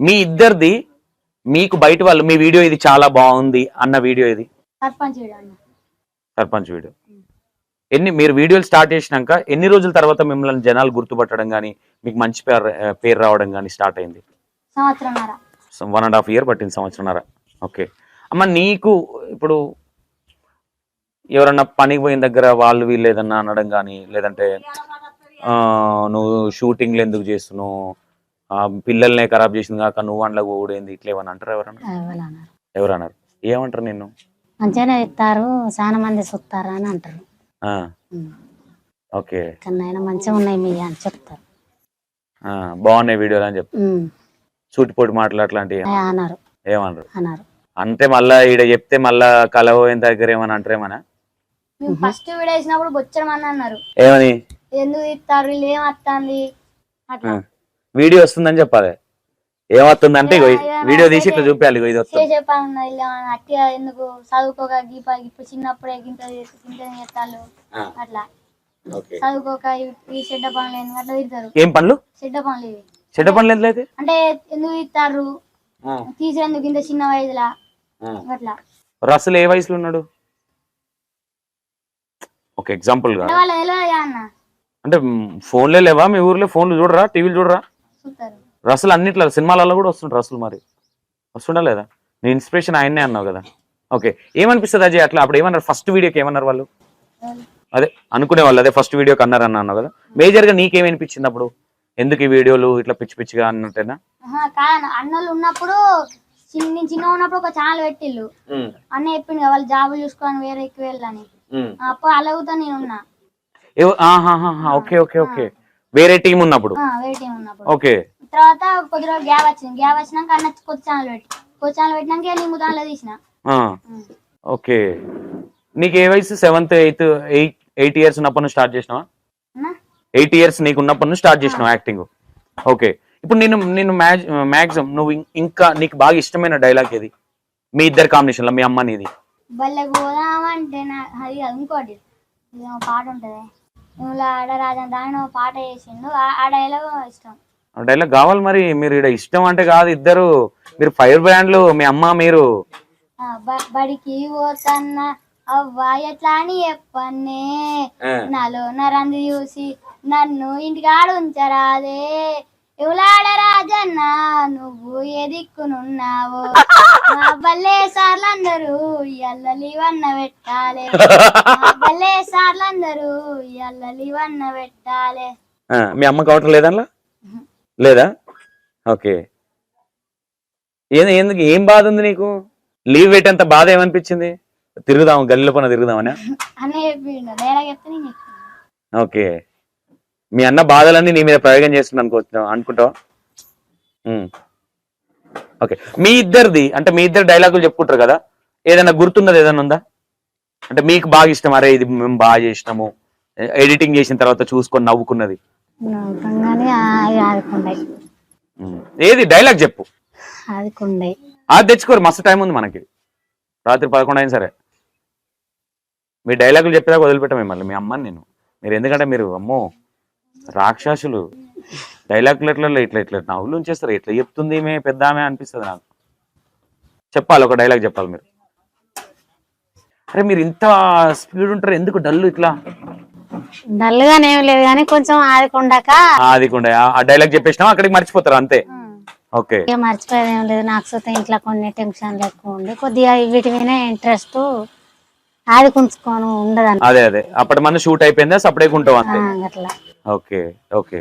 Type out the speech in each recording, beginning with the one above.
మీ ఇద్దరిది మీకు బయట వాళ్ళు మీ వీడియో ఇది చాలా బాగుంది అన్న వీడియో ఇది. సర్పంచ్ వీడియో ఎన్ని మీరు వీడియోలు స్టార్ట్ చేసినాక ఎన్ని రోజుల తర్వాత మిమ్మల్ని జనాలు గుర్తుపట్టడం కానీ మీకు మంచి పేరు పేరు రావడం కానీ స్టార్ట్ అయింది? వన్ అండ్ హాఫ్ ఇయర్ పట్టింది సంవత్సరంన్నర. ఓకే. అమ్మ నీకు ఇప్పుడు ఎవరన్నా పనికి పోయిన దగ్గర వాళ్ళు వీళ్ళు ఏదన్నా అనడం కానీ లేదంటే నువ్వు షూటింగ్లు ఎందుకు చేస్తున్నావు? ఆ, పిల్లల్నే ఖరాబ్ చేసింది కాక నువ్వు అండ్లకు పోడేంది ఇట్లా ఏమన్నా అంటారు ఎవరన్నా? ఎవరన్నారు. ఎవరన్నారు? ఏమంటారు నిన్ను? మంచిగానే ఇస్తారు చాలా మంది చూస్తారు అని అంటారు. ఆ, ఉమ్. ఓకే. కానీ ఆయన మంచిగా ఉన్నాయి మీ అని చెప్తారు. ఆ, బాగున్నాయి వీడియోలు అని చెప్పి ఉమ్. సూటిపోటి మాటలు అట్లాంటివి ఆ, అన్నారు. ఏమన్నారు? అన్నారు. అంటే మళ్ళా ఈడ చెప్తే మళ్ళా కలవోయిన దగ్గర ఏమని అంటారేమన్నా మేము ఫస్ట్ వీడియో వేసినప్పుడు బొచ్చర మంది అన్నారు. ఏమని? ఎందుకు ఇస్తారు వీళ్ళు ఏం వస్తుంది అట్లా. ఆ. వీడియో వస్తుందని చెప్పాలి. ఏమవుతుంది అంటే ఇగో ఈ వీడియో తీసి ఇట్లా చూపించాలి ఇగో ఇది వస్తుంది. అట్టిగా ఎందుకు చదువుకోక గీప ఇప్పుడు చిన్నప్పుడే గింత గింత. అట్లా. చదువుకోక ఈ- చెడ్డ పనులు ఎందుకు అట్లా తిడతారు. ఏం పనులు? చెడ్డ పనులు ఇవి. చెడ్డ పనులు ఎందులైతే అంటే ఎందుకు ఇస్తారు తీసేందుకు ఇంత చిన్న వయసులా? అట్లా. రసలు ఏ వయసులో ఉన్నాడు? ఒక ఎగ్జాంపుల్గా. అంటే ఫోన్లే లేవా మీ ఊర్లో? ఫోన్లు చూడరా? టీవీలు చూడరా? రసలు అన్నిట్లో సినిమాలలో కూడా వస్తుంటారు రసలు మరి. వస్తుండా లేదా? నీ ఇన్స్పిరేషన్ ఆయన్నే అన్నావు కదా. ఓకే ఏమనిపిస్తుంది అజయ్ అట్లా? అప్పుడు ఏమన్నారు? ఫస్ట్ వీడియోకి ఏమన్నారు వాళ్ళు? అదే అనుకునే వాళ్ళు అదే ఫస్ట్ వీడియోకి అన్నారు అన్న అన్నావు కదా. మేజర్గా నీకేమనిపించింది అప్పుడు? ఎందుకు ఈ వీడియోలు ఇట్లా పిచ్చి పిచ్చిగా అన్నట్టేనా? అన్నోళ్ళు ఉన్నప్పుడు చిన్న నేను చిన్న ఉన్నప్పుడు ఒక ఛానల్ పెట్టిల్లు అన్న చెప్పిండు కదా, వాళ్ళు జాబులు చూసుకొని వేరే ఎక్కువ వెళ్ళని అప్పుడు అలాగుతా నేను ఉన్నా. ఓకే ఓకే ఓకే వేరే టీం ఉన్నప్పుడు? వేరే ఓకే. తర్వాత కొద్ది రోజులు గ్యాప్ వచ్చింది. గ్యాప్ వచ్చినాక అన్న కొత్త ఛానల్ పెట్టి. కొత్త ఛానల్ పెట్టినాక నేను ముదాన్లో తీసిన. ఓకే. నీకు ఏ వయసు? Seventh eighth eight eight years ఉన్నప్పటి నుంచి స్టార్ట్ చేసినావా? ఎయిట్ ఇయర్స్ నీకు ఉన్నప్పటి నుంచి స్టార్ట్ చేసినావు యాక్టింగ్ ఓకే. ఇప్పుడు నేను నేను మ్యాక్సిమం నువ్వు ఇంకా నీకు బాగా ఇష్టమైన డైలాగ్ ఏది? మీ ఇద్దరు కాంబినేషన్లో మీ అమ్మ నీది. బల్లె పోదామంటే అది ఇంకోటి. పాట ఉంటది. నువ్వు ఆడరాజా దాని ఒక పాట చేసిండు ఆ- ఆ డైలాగ్ ఇష్టం. ఆ డైలాగ్ కావాలి మరి మీరు ఇక్కడ ఇష్టం అంటే కాదు ఇద్దరు. మీరు ఫైర్ బ్రాండ్లు మీ అమ్మ మీరు. ఆ, బ- బడికి పోతన్న అవ్వా ఎట్లా అని చెప్పన్నే. నాలో నరంది చూసి నన్ను ఇంటికాడ ఉంచరాదే. ఎవలాడ రాజన్న నువ్వు దిక్కునున్నావో? మా బల్లే సార్లందరూ ఎల్లలి వన్న పెట్టాలే మా బల్లే సార్లందరూ ఎల్లలి వన్న పెట్టాలే ఆ, మీ అమ్మ కావటం లేదన్నా లేదా? ఓకే. ఏంది ఎందుకు ఏం బాధ ఉంది నీకు? లీవ్ పెట్టేంత బాధ ఏమనిపించింది? తిరుగుదాం గల్లీలో పైన తిరుగుదామని? ఓకే. మీ అన్న బాధలన్నీ నీ మీద ప్రయోగం చేస్తుంది అనుకో అనుకుంటావా. ఓకే. మీ ఇద్దరిది అంటే మీ ఇద్దరు డైలాగులు చెప్పుకుంటారు కదా? ఏదైనా గుర్తున్నది ఏదైనా ఉందా? అంటే మీకు బాగా ఇష్టం అరే ఇది మేము బాగా చేసినాము. ఎడిటింగ్ చేసిన తర్వాత చూసుకొని నవ్వుకున్నది. ఏది? డైలాగ్ చెప్పు. అది తెచ్చుకోరు మస్తు టైం ఉంది మనకి. రాత్రి పదకొండు అయిన సరే. మీ డైలాగులు చెప్పేదాకా వదిలిపెట్టాం మిమ్మల్ని మీ అమ్మని నేను. మీరు ఎందుకంటే మీరు అమ్మో రాక్షసులు. డైలాగులు ఎట్లా ఇట్లా ఇట్లా నవ్వులు ఉంచేస్తారు. ఇట్లా చెప్తుంది మే పెద్ద ఆమె అనిపిస్తుంది నాకు. చెప్పాలి ఒక డైలాగ్ చెప్పాలి మీరు. అరే మీరు ఇంత స్పీడ్ ఉంటారు. ఎందుకు డల్ ఇట్లా? డల్గానే లేదు కానీ కొంచెం ఆదుకుండాక. ఆ, అది కూడా ఆ డైలాగ్ చెప్పేసినా అక్కడికి మర్చిపోతారు అంతే. ఓకే. మర్చిపోయేది ఏం లేదు. నాకు సుతం ఇంట్లో కొన్ని టెన్షన్లు ఎక్కువ ఉండి కొద్దిగా వీటి మీద ఇంట్రెస్ట్ ఆదుకుంచుకోను ఉండదని అదే అదే. అప్పటి మన షూట్ అయిపోయిందా? సపరేట్ ఉంటాం అంతే? Okay okay.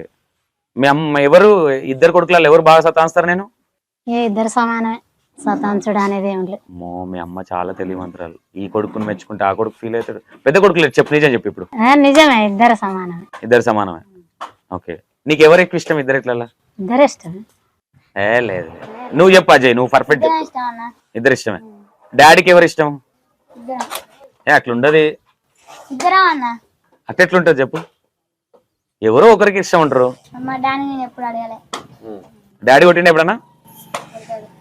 మీ అమ్మ ఎవరు? ఇద్దరు కొడుకులలో ఎవరు బాగా సతాయిస్తారు నేను? ఏ ఇద్దరు సమానమే. అనేది ఏం లేదు. అమ్మో మీ అమ్మ చాలా తెలియమంత్రాలు ఈ కొడుకుని మెచ్చుకుంటే ఆ కొడుకు ఫీల్ అవుతాడు. పెద్ద కొడుకు లేదు చెప్పు నిజం చెప్పు ఇప్పుడు. ఆ, నిజమే ఇద్దరు సమానమే. ఇద్దరు సమానమే. ఓకే. నీకు ఎవరు ఎక్కువ ఇష్టం ఇద్దరు ఇట్లా ఇద్దరు ఇష్టమే ఏ లేదు. లేదు. నువ్వు చెప్పు అజయ్ నువ్వు పర్ఫెక్ట్ ఇద్దరం చెప్పు ఇష్టమే. డాడీకి ఎవరు ఇష్టం? ఇద్దరం. ఏ అట్లుండదు. ఇద్దరం అన్న ఎట్లుంటుంది చెప్పు. ఎవరో ఒకరికి ఇష్టం ఉంటారు డాడీ నేను ఎప్పుడు అడగలే. డాడీ కొట్టిండే ఎప్పుడన్నా?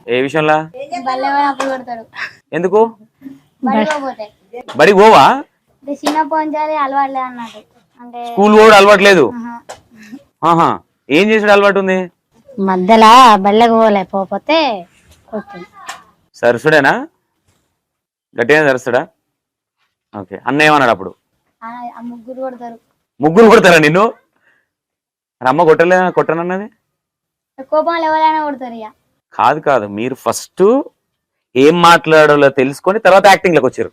ఏ విషయంలో? బల్లె అప్పుడు కొడతాడు. ఎందుకు? బడి పోవా? స్కూల్ కూడా అలవాటు లేదు. ఆహా. ఏం చేసాడు అలవాటు ఉంది? మధ్యలో బళ్ళకు పోలే పోతే సరసుడేనా గట్టిగా సరసుడా ఓకే. అన్న ఏమన్నాడు అప్పుడు? ముగ్గురు కొడతారు. ముగ్గురు కొడతారా నిన్ను? అమ్మ కొట్టలే కొట్టనన్నది? కోపంలో ఎవరైనా కొడతారు ఇక. కాదు కాదు. మీరు ఫస్ట్ ఏం మాట్లాడాలో తెలుసుకొని తర్వాత యాక్టింగ్లోకి వచ్చారు.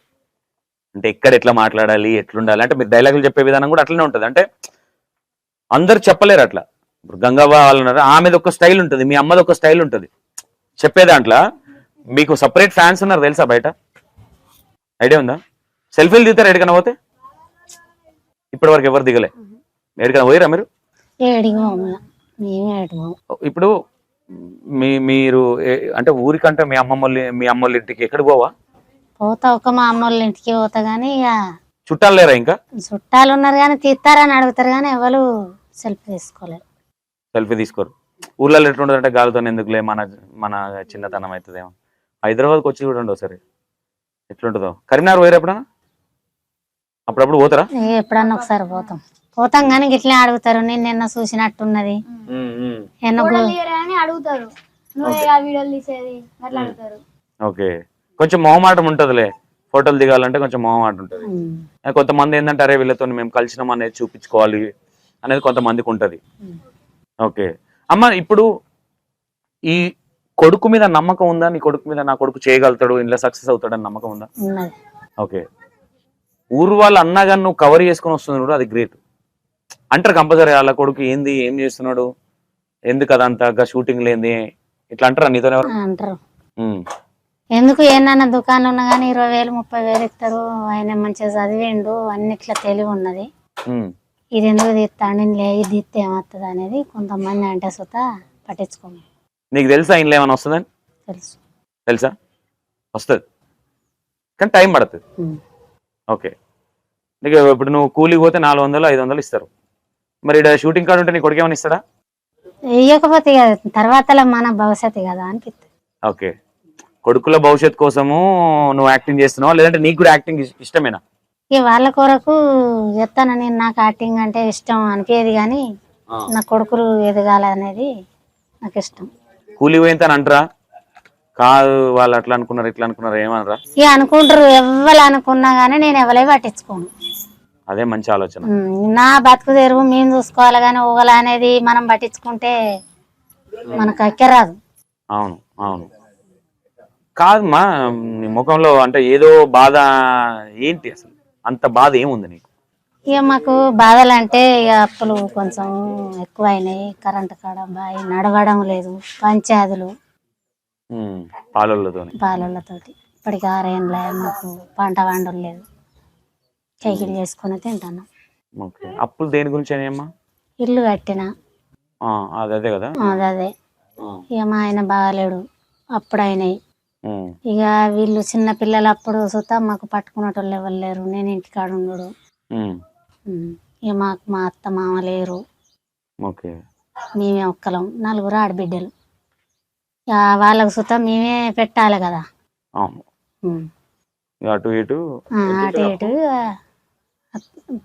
అంటే ఎక్కడ ఎట్లా మాట్లాడాలి ఎట్లుండాలి అంటే మీరు డైలాగులు చెప్పే విధానం కూడా అట్లనే ఉంటుంది. అంటే అందరు చెప్పలేరు అట్లా. ఇప్పుడు గంగవ్వ వాళ్ళు ఉన్నారు ఆమెది ఒక స్టైల్ ఉంటుంది మీ అమ్మది ఒక స్టైల్ ఉంటుంది. చెప్పే దాంట్లో మీకు సపరేట్ ఫ్యాన్స్ ఉన్నారు తెలుసా బయట? ఐడియా ఉందా? సెల్ఫీలు దిగుతారు ఎక్కడికైనా పోతే? ఇప్పటి వరకు ఎవరు దిగలే. ఎక్కడికైనా పోయిరా మీరు? ఏడికి పోము. మేమే ఇప్పుడు మీ మీరు అంటే ఊరికంటే మీ అమ్మమ్మ మీ అమ్మ వాళ్ళ ఇంటికి ఎక్కడికి పోవా? పోతా ఒక మా అమ్మ వాళ్ళ ఇంటికి పోతా కానీ ఇక చుట్టాలు లేరా ఇంకా? చుట్టాలు ఉన్నారు కానీ తీస్తారని అడుగుతారు కానీ ఎవరు సెల్ఫీ తీసుకోలేరు. సెల్ఫీ తీసుకోరు. ఊర్లలో ఎట్లుంటుంది అంటే గాలితో ఎందుకులే మన మన చిన్నతనం అవుతుందేమో హైదరాబాద్కి వచ్చి చూడండి ఒకసారి ఎట్లుంటుందో. కరీంనగర్ పోయారు ఎప్పుడన్నా? అప్పుడప్పుడు పోతారా? ఎప్పుడన్నా ఒకసారి పోతాం. పోతాం కానీ ఇట్లే అడుగుతారు. నేను నిన్న చూసినట్టున్నది. అని అడుగుతారు. నువ్వే ఆ వీడియోలు తీసేది అట్లా అడుగుతారు. ఓకే. కొంచెం మొహమాటం ఉంటుందిలే. ఫోటోలు దిగాలంటే కొంచెం మొహమాటం ఉంటుంది. కొంతమంది ఏంటంటే అరే వీళ్ళతో మేము కలిసినాం అనేది చూపించుకోవాలి అనేది కొంతమందికి ఉంటుంది. ఓకే. అమ్మ ఇప్పుడు ఈ కొడుకు మీద నమ్మకం ఉందా? నీ కొడుకు మీద నా కొడుకు చేయగలుగుతాడు ఇంట్లో సక్సెస్ అవుతాడని నమ్మకం ఉందా? ఓకే. ఊరు వాళ్ళు అన్నా కానీ నువ్వు కవర్ చేసుకుని వస్తున్నాడు కూడా అది గ్రేట్. అంటారు కంపల్సరీ వాళ్ళ కొడుకు ఏంది ఏం చేస్తున్నాడు ఎందుకు అదంతా షూటింగ్ లేని ఇట్లా అంటారా నీతో అంటారు. ఎందుకు ఏమన్నా దుకాణం ఉన్నా కానీ ఇరవై వేలు ముప్పై వేలు ఇస్తారు ఆయన మంచిగా చదివిండు అన్నిట్లా తెలివి ఉన్నది. ఇది ఎందుకు తీస్తాడు లే ఇది తీస్తే ఏమవుతుంది అనేది కొంతమంది అంటే సుత పట్టించుకోము. నీకు తెలుసా ఇంట్లో ఏమైనా వస్తుందని? తెలుసు. తెలుసా? వస్తుంది. కానీ టైం పడుతుంది. ఓకే. నీకు ఇప్పుడు నువ్వు కూలికి పోతే నాలుగు వందలు ఐదు వందలు ఇస్తారు. మరి షూటింగ్ కార్డు ఉంటే నీ కొడుకు ఏమైనా ఇస్తాడా? ఇవ్వకపోతే తర్వాత మన భవిష్యత్తు కదా అనిపిస్తుంది ఓకే. కొడుకుల భవిష్యత్ కోసము నువ్వు యాక్టింగ్ చేస్తున్నావా? లేదంటే నీకు కూడా యాక్టింగ్ ఇష్టమేనా? ఇక వాళ్ళ కొరకు చెప్తాను నేను నాకు యాక్టింగ్ అంటే ఇష్టం అనిపించేది కానీ నా కొడుకులు ఎదగాలనేది నాకు ఇష్టం. కూలి పోయింతని అంటారా? కాదు వాళ్ళు అట్లా అనుకున్నారు ఇట్లా అనుకున్నారు ఏమనరా? ఇక అనుకుంటారు ఎవ్వరు అనుకున్నా కానీ నేను ఎవరే పట్టించుకోను. అదే మంచి ఆలోచన. నా బతుకు తెరువు మేము చూసుకోవాలి కానీ ఊగల అనేది మనం పట్టించుకుంటే మనకు ఎక్కరాదు అవును అవును. కాదమ్మా నీ ముఖంలో అంటే ఏదో బాధ ఏంటి అసలు? అంత బాధ ఏముంది నీకు? ఇక మాకు బాధలు అంటే ఇక అప్పులు కొంచెం ఎక్కువైనాయి. కరెంటు కాడ బాయి నడవడం లేదు. పంచాయతీలు ఉమ్, పాలళ్ళతో పాలతోటి ఇప్పటికి ఆరేళ్ళ మాకు పంట వండడం లేదు. చైకిలు చేసుకుని తింటాను. ఓకే. అప్పులు దేని గురించి అమ్మా ఇల్లు కట్టిన. అదే అదే కదా? అది ఇక మా ఆయన బాగాలేడు. అప్పుడు అయినాయి ఇక వీళ్ళు చిన్న పిల్లలు అప్పుడు సుతా మాకు పట్టుకునేటోళ్ళు ఎవరు లేరు. నేను ఇంటికాడ ఉండడు. ఇక మాకు మా అత్త మామ లేరు. ఓకే. మేమే ఒక్కలం. నలుగురు ఆడబిడ్డలు. వాళ్ళకు సుతా మేమే పెట్టాలి కదా. అటు ఇటు అటు ఇటు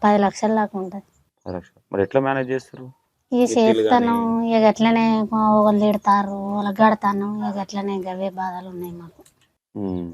పది లక్షల దాకా ఉంటుంది. పది లక్షలు. మరి ఎట్లా మేనేజ్ చేస్తారు? ఇక చేస్తాను. ఇక అట్లనే ఒకళ్ళు తిడతారు వాళ్ళకి గడతాను. ఇక అట్లనే గవే బాధలు ఉన్నాయి మాకు. ఉమ్,